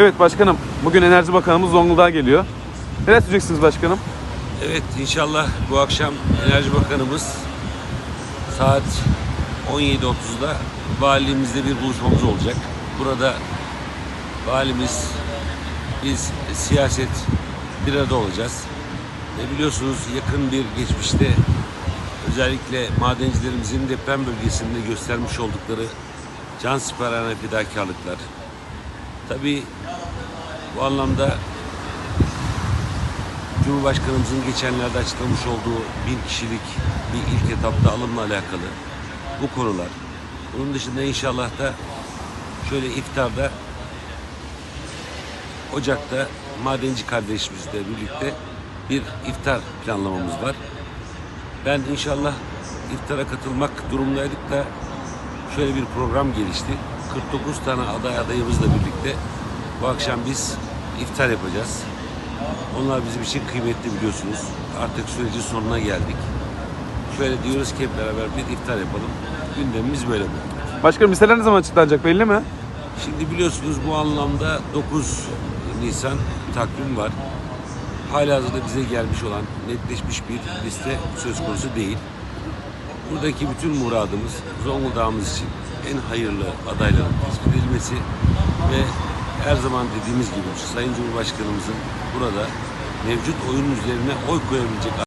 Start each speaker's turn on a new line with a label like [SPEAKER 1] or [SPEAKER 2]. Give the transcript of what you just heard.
[SPEAKER 1] Evet başkanım, bugün Enerji Bakanımız Zonguldak'a geliyor. Neler söyleyeceksiniz başkanım?
[SPEAKER 2] Evet inşallah bu akşam Enerji Bakanımız saat 17.30'da valiliğimizde bir buluşmamız olacak. Burada valimiz, biz siyaset bir arada olacağız. Ve biliyorsunuz yakın bir geçmişte özellikle madencilerimizin deprem bölgesinde göstermiş oldukları can siperhane fedakarlıklar. Tabii bu anlamda Cumhurbaşkanımızın geçenlerde açıklamış olduğu bin kişilik bir ilk etapta alımla alakalı bu konular. Bunun dışında inşallah da şöyle iftarda Ocak'ta madenci kardeşimizle birlikte bir iftar planlamamız var. Ben inşallah iftara katılmak durumundaydık da şöyle bir program gelişti. 49 tane aday adayımızla birlikte bu akşam biz iftar yapacağız. Onlar bizim için kıymetli biliyorsunuz. Artık sürecin sonuna geldik. Şöyle diyoruz ki hep beraber bir iftar yapalım. Gündemimiz böyle bu.
[SPEAKER 1] Başkanım listeler ne zaman açıklanacak belli mi?
[SPEAKER 2] Şimdi biliyorsunuz bu anlamda 9 Nisan takvim var. Halihazırda bize gelmiş olan netleşmiş bir liste söz konusu değil. Buradaki bütün muradımız Zonguldak'ımız için en hayırlı adayların tespit edilmesi ve her zaman dediğimiz gibi Sayın Cumhurbaşkanımızın burada mevcut oyun üzerine oy koyabilecek